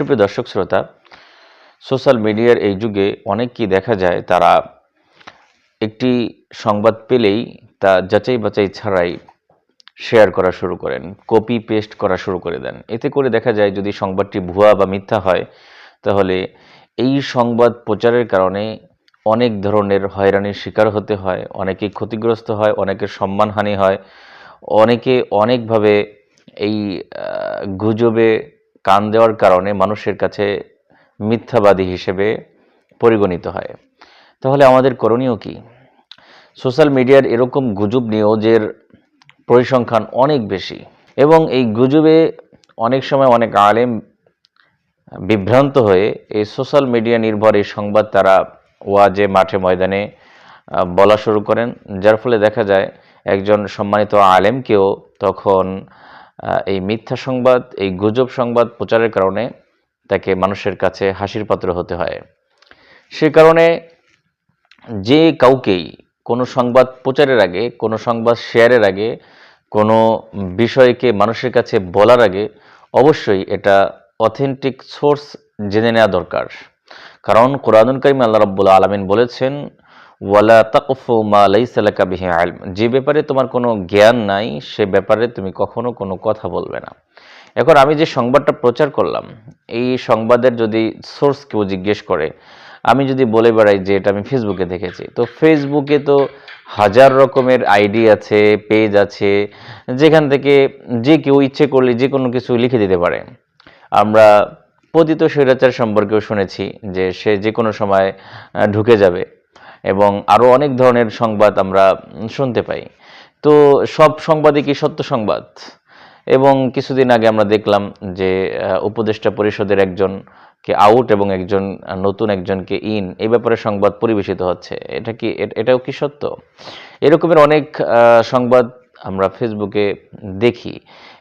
সুপ্রিয় দর্শক, শ্রোতা, সোশ্যাল মিডিয়ার এই যুগে অনেককেই দেখা যায় তারা একটি সংবাদ পেলেই তা যাচাই বাছাই ছাড়াই শেয়ার করা শুরু করেন, কপি পেস্ট করা শুরু করে দেন। এতে করে দেখা যায় যদি সংবাদটি ভুয়া বা মিথ্যা হয়, তাহলে এই সংবাদ প্রচারের কারণে অনেক ধরনের হয়রানির শিকার হতে হয়, অনেকে ক্ষতিগ্রস্ত হয় অনেকের সম্মানহানি হয়, অনেকে অনেকভাবে এই গুজবে কান দেওয়ার কারণে মানুষের কাছে মিথ্যাবাদী হিসেবে পরিগণিত হয়। তাহলে আমাদের করণীয় কি? সোশ্যাল মিডিয়ার এরকম গুজব নিউজের পরিসংখ্যান অনেক বেশি এবং এই গুজবে অনেক সময় অনেক আলেম বিভ্রান্ত হয়ে এই সোশ্যাল মিডিয়া নির্ভর এই সংবাদ তারা ওয়াজে, মাঠে ময়দানে বলা শুরু করেন। যার ফলে দেখা যায় একজন সম্মানিত আলেমকেও তখন এই মিথ্যা সংবাদ, এই গুজব সংবাদ প্রচারের কারণে তাকে মানুষের কাছে হাসির পাত্র হতে হয়। সে কারণে যে কাউকেই কোনো সংবাদ প্রচারের আগে, কোনো সংবাদ শেয়ারের আগে, কোনো বিষয়কে মানুষের কাছে বলার আগে অবশ্যই এটা অথেন্টিক সোর্স জেনে নেওয়া দরকার। কারণ কোরআনুল করিম আল্লাহ রাব্বুল আলামিন বলেছেন ওয়ালা তাকফু মা লাইসা লাকা বিহি ইলম যে ব্যাপারে তোমার কোনো জ্ঞান নাই, সে ব্যাপারে তুমি কখনো কোনো কথা বলবে না। এখন আমি যে সংবাদটা প্রচার করলাম, এই সংবাদের যদি সোর্স কেউ জিজ্ঞেস করে, আমি যদি বলে বেড়াই যে এটা আমি ফেসবুকে দেখেছি, তো ফেসবুকে তো হাজার রকমের আইডি আছে পেজ আছে, যেখান থেকে যে কেউ ইচ্ছে করলে যে কোনো কিছু লিখে দিতে পারে। আমরা পতিত স্বৈরাচার সম্পর্কেও শুনেছি যে সে যে কোনো সময় ঢুকে যাবে। এবং আরও অনেক ধরনের সংবাদ আমরা শুনতে পাই। তো সব সংবাদই কি সত্য সংবাদ? এবং কিছুদিন আগে আমরা দেখলাম যে উপদেষ্টা পরিষদের একজনকে আউট এবং একজন নতুন একজনকে ইন এই ব্যাপারে সংবাদ পরিবেশিত হচ্ছে। এটা কি এটাও কি সত্য? এরকমের অনেক সংবাদ আমরা ফেসবুকে দেখি।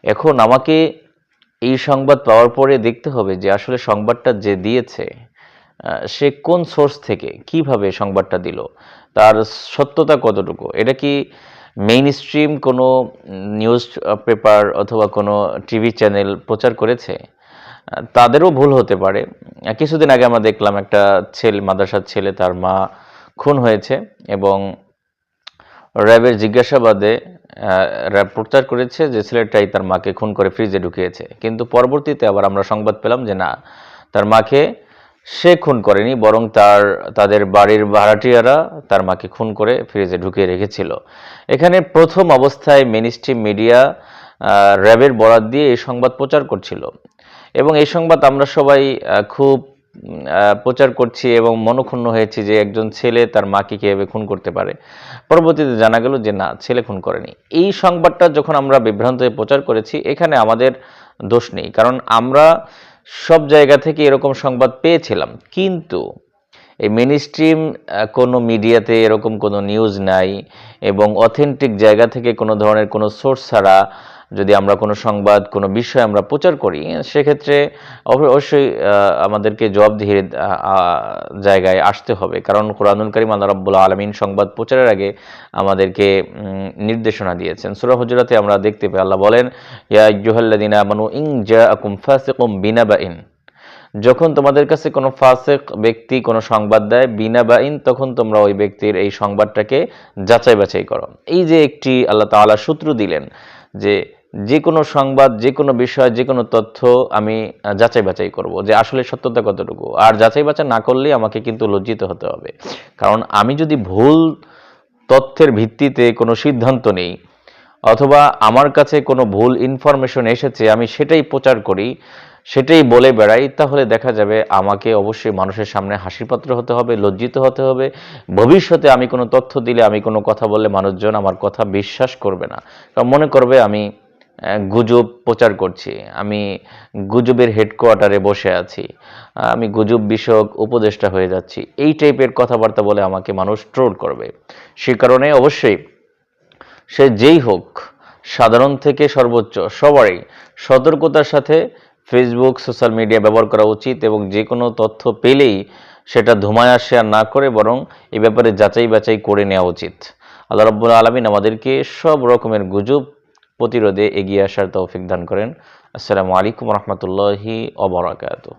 এখন আমাকে এই সংবাদ পাওয়ার পরে দেখতে হবে যে আসলে সংবাদটা যে দিয়েছে সে কোন সোর্স থেকে কীভাবে সংবাদটা দিল? তার সত্যতা কতটুকু? এটা কি মেইন স্ট্রিম কোনো নিউজ পেপার অথবা কোনো টিভি চ্যানেল প্রচার করেছে? তাদেরও ভুল হতে পারে। কিছুদিন আগে আমরা দেখলাম একটা ছেলে, মাদ্রাসার ছেলে, তার মা খুন হয়েছে এবং র্যাবের জিজ্ঞাসাবাদে র্যাব প্রচার করেছে যে ছেলেটাই তার মাকে খুন করে ফ্রিজে ঢুকিয়েছে। কিন্তু পরবর্তীতে আবার আমরা সংবাদ পেলাম যে না, তার মাকে সে খুন করেনি, বরং তার, তাদের বাড়ির ভাড়াটিয়ারা তার মাকে খুন করে ফ্রিজে ঢুকিয়ে রেখেছিল। এখানে প্রথম অবস্থায় মেনিস্ট্রিম মিডিয়া র্যাবের বরাত দিয়ে এই সংবাদ প্রচার করছিল। এবং এই সংবাদ আমরা সবাই খুব প্রচার করছি এবং মনক্ষুণ্ণ হয়েছি যে একজন ছেলে তার মাকে কীভাবে খুন করতে পারে। পরবর্তীতে জানা গেল যে না, ছেলে খুন করেনি। এই সংবাদটা যখন আমরা বিভ্রান্ত হয়ে প্রচার করেছি, এখানে আমাদের দোষ নেই। কারণ আমরা সব জায়গা থেকে এরকম সংবাদ পেয়েছিলাম। কিন্তু এই মেন স্ট্রিম কোনো মিডিয়াতে এরকম কোনো নিউজ নাই এবং অথেন্টিক জায়গা থেকে কোনো ধরনের কোনো সোর্স ছাড়া যদি আমরা কোনো সংবাদ, কোনো বিষয় আমরা প্রচার করি, সেক্ষেত্রে অবশ্যই আমাদেরকে জবাবদিহির জায়গায় আসতে হবে। কারণ কোরআনুল করিম আল্লাহ রাব্বুল আলমিন সংবাদ প্রচারের আগে আমাদেরকে নির্দেশনা দিয়েছেন। সূরা হুজরাতে আমরা দেখতে পাই, আল্লাহ বলেন, ইয়া আইয়ুহাল্লাযীনা আমানু, ইন জাআকুম ফাসিকুম বিনাবাইন। যখন তোমাদের কাছে কোনো ফাসেক ব্যক্তি কোনো সংবাদ দেয় বিনা বা ইন তখন তোমরা ওই ব্যক্তির এই সংবাদটাকে যাচাই বাছাই করো। এই যে একটি আল্লাহ তাআলা সূত্র দিলেন যে যে কোনো সংবাদ যে কোনো বিষয় যে কোনো তথ্য আমি যাচাই বাছাই করব যে আসলে সত্যতা কতটুকু। আর যাচাই বাছাই না করলে আমাকে কিন্তু লজ্জিত হতে হবে। কারণ আমি যদি ভুল তথ্যের ভিত্তিতে কোনো সিদ্ধান্ত নেই অথবা আমার কাছে কোনো ভুল ইনফরমেশন এসেছে, আমি সেটাই প্রচার করি, সেটাই বলে বেড়াই, তাহলে দেখা যাবে আমাকে অবশ্যই মানুষের সামনে হাসির পাত্র হতে হবে, লজ্জিত হতে হবে। ভবিষ্যতে আমি কোনো তথ্য দিলে, আমি কোনো কথা বললে মানুষজন আমার কথা বিশ্বাস করবে না। কারণ মনে করবে আমি গুজব প্রচার করছি। আমি গুজবের হেডকোয়ার্টারে বসে আছি। আমি গুজব বিষয়ক উপদেষ্টা হয়ে যাচ্ছি। এই টাইপের কথাবার্তা বলে আমাকে মানুষ ট্রোল করবে। সে কারণে অবশ্যই সে যেই হোক, সাধারণ থেকে সর্বোচ্চ সবারই সতর্কতার সাথে ফেসবুক সোশ্যাল মিডিয়া ব্যবহার করা উচিত এবং যে কোনো তথ্য পেলেই সেটা ধুমায়া শেয়ার না করে বরং এ ব্যাপারে যাচাই বাছাই করে নেওয়া উচিত। আল্লাহ রব্বুল আলমিন আমাদেরকে সব রকমের গুজব প্রতিরোধে এগিয়ে আসার তৌফিক দান করেন। আসসালামু আলাইকুম রহমতুল্লাহি অবরাকাতু